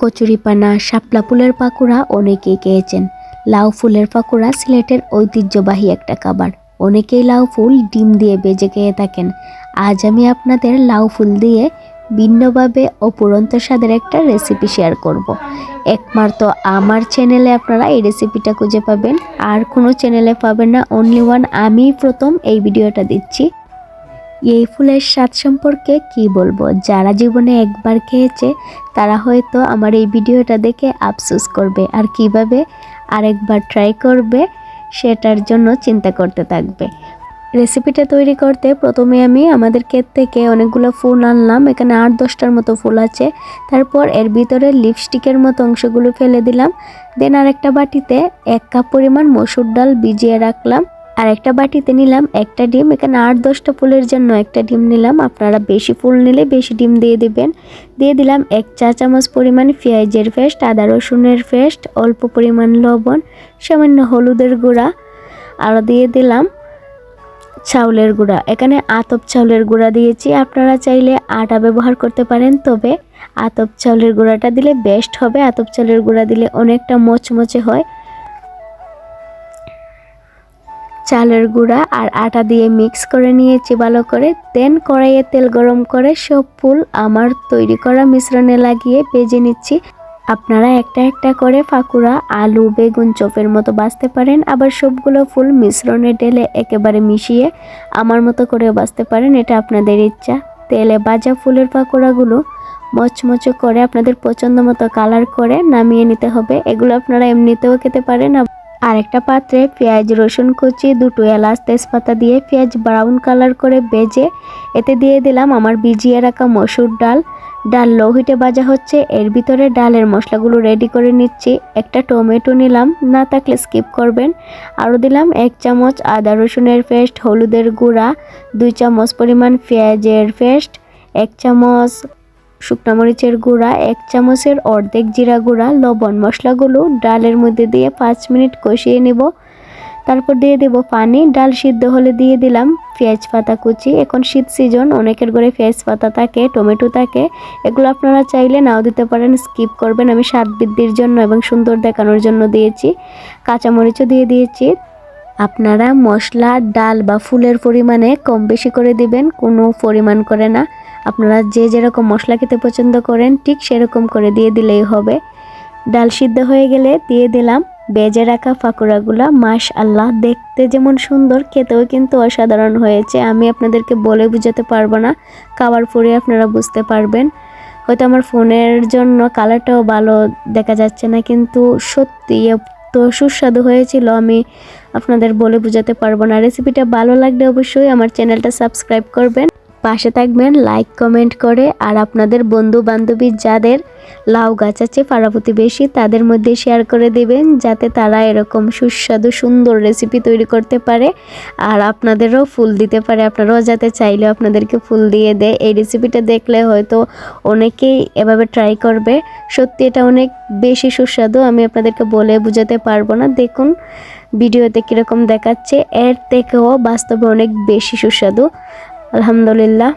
কচুরিপানা, শাপলা ফুলের পাকোড়া অনেকেই খেয়েছেন। লাউ ফুলের পাকোড়া সিলেটের ঐতিহ্যবাহী একটা খাবার। অনেকেই লাউ ফুল ডিম দিয়ে বেজে খেয়ে থাকেন। আজ আমি আপনাদের লাউ ফুল দিয়ে ভিন্নভাবে অপুরন্ত স্বাদের একটা রেসিপি শেয়ার করব। একমাত্র আমার চ্যানেলে আপনারা এই রেসিপিটা খুঁজে পাবেন। আর কোনো চ্যানেলে পাবেন না অনলি ওয়ান আমি প্রথম এই ভিডিওটা দিচ্ছি। এই ফুলের স্বাদ সম্পর্কে কি বলব? যারা জীবনে একবার খেয়েছে, তারা হয়তো আমার এই ভিডিওটা দেখে আফসোস করবে। আর কীভাবে আরেকবার ট্রাই করবে, সেটার জন্য চিন্তা করতে থাকবে। রেসিপিটা তৈরি করতে প্রথমে আমি আমাদের ক্ষেত থেকে অনেকগুলো ফুল আনলাম। এখানে আট, দশটার মতো ফুল আছে। তারপর এর ভিতরে লিপস্টিকের মতো অংশগুলো ফেলে দিলাম। দেন আরেকটা বাটিতে এক কাপ পরিমাণ মসুর ডাল ভিজিয়ে রাখলাম। আর একটা বাটিতে নিলাম একটা ডিম। এখানে আট দশটা ফুলের জন্য একটা ডিম নিলাম। আপনারা বেশি ফুল নিলে বেশি ডিম দিয়ে দিবেন। দিয়ে দিলাম এক চা চামচ পরিমাণ পেঁয়াজের পেস্ট, আদা রসুনের পেস্ট, অল্প পরিমাণ লবণ, সামান্য হলুদের গুঁড়া। আর দিয়ে দিলাম চাউলের গুঁড়া। এখানে আতপ চাউলের গুঁড়া দিয়েছি। আপনারা চাইলে আটা ব্যবহার করতে পারেন, তবে আতপ চাউলের গুঁড়াটা দিলে বেস্ট হবে। আতপ চাউলের গুঁড়া দিলে অনেকটা মচমচে হয়। চালের গুঁড়া আর আটা দিয়ে মিক্স করে নিয়েছি ভালো করে। দেন কড়াইয়ে তেল গরম করে সব ফুল আমার তৈরি করা মিশ্রণে লাগিয়ে ভেজে নিচ্ছি। আপনারা একটা একটা করে ফাকুড়া, আলু, বেগুন, চপের মতো বাছতে পারেন। আবার সবগুলো ফুল মিশ্রণে ঢেলে একেবারে মিশিয়ে আমার মতো করেও বাছতে পারেন, এটা আপনাদের ইচ্ছা। তেলে ভাজা ফুলের পাকোড়াগুলো মচমচে করে আপনাদের পছন্দ মতো কালার করে নামিয়ে নিতে হবে। এগুলো আপনারা এমনিতেও খেতে পারেন আর একটা পাত্রে পেঁয়াজ, রসুন কুচি, দুটো এলাচ তেজপাতা দিয়ে পেঁয়াজ ব্রাউন কালার করে বেজে এতে দিয়ে দিলাম আমার ভিজিয়ে রাখা মসুর ডাল। ডাল লো হিটে ভাজা হচ্ছে, এর ভিতরে ডালের মশলাগুলো রেডি করে নিচ্ছি। একটা টমেটো নিলাম, না থাকলে স্কিপ করবেন। আরও দিলাম এক চামচ আদা রসুনের পেস্ট হলুদের গুঁড়া, দুই চামচ পরিমাণ পেঁয়াজের পেস্ট এক চামচ শুকনো মরিচের গুঁড়া, এক চামচের অর্ধেক জিরা গুঁড়া, লবণ মশলাগুলো ডালের মধ্যে দিয়ে পাঁচ মিনিট কষিয়ে নেব। তারপর দিয়ে দেব পানি। ডাল সিদ্ধ হলে দিয়ে দিলাম পেঁয়াজ পাতা কুচি। এখন শীত সিজন, অনেকের ঘরে পেঁয়াজ পাতা থাকে, টমেটো থাকে। এগুলো আপনারা চাইলে নাও দিতে পারেন, স্কিপ করবেন। আমি স্বাদ বৃদ্ধির জন্য এবং সুন্দর দেখানোর জন্য দিয়েছি। কাঁচামরিচও দিয়ে দিয়েছি। আপনারা মশলা, ডাল বা ফুলের পরিমাণে কম বেশি করে দিবেন, কোনো পরিমাণ করে না। আপনারা যে যেরকম মশলা খেতে পছন্দ করেন, ঠিক সেরকম করে দিয়ে দিলেই হবে। ডাল সিদ্ধ হয়ে গেলে দিয়ে দিলাম বেজে রাখা ফাকুড়াগুলা মাস আল্লাহ দেখতে যেমন সুন্দর, খেতেও কিন্তু অসাধারণ হয়েছে। আমি আপনাদেরকে বলে বুঝাতে পারব না, খাবার পরে আপনারা বুঝতে পারবেন। হয়তো আমার ফোনের জন্য কালারটাও ভালো দেখা যাচ্ছে না, কিন্তু সত্যি তো সুস্বাদু হয়েছিল। আমি আপনাদের বলে বুঝাতে পারব না। রেসিপিটা ভালো লাগলে অবশ্যই আমার চ্যানেলটা সাবস্ক্রাইব করবেন। পাশে থাকবেন লাইক কমেন্ট করে। আর আপনাদের বন্ধু বান্ধবী যাদের লাউ গাছ আছে, পাড়া প্রতিবেশী, তাদের মধ্যে শেয়ার করে দেবেন, যাতে তারা এরকম সুস্বাদু, সুন্দর রেসিপি তৈরি করতে পারে। আর আপনাদেরও ফুল দিতে পারে। আপনারাও যাতে চাইলেও আপনাদেরকে ফুল দিয়ে দেয়। এই রেসিপিটা দেখলে হয়তো অনেকেই এভাবে ট্রাই করবে। সত্যি এটা অনেক বেশি সুস্বাদু, আমি আপনাদেরকে বলে বুঝাতে পারব না। দেখুন, ভিডিওতে কীরকম দেখাচ্ছে। এর থেকেও বাস্তবে অনেক বেশি সুস্বাদু। আলহামদুলিল্লাহ।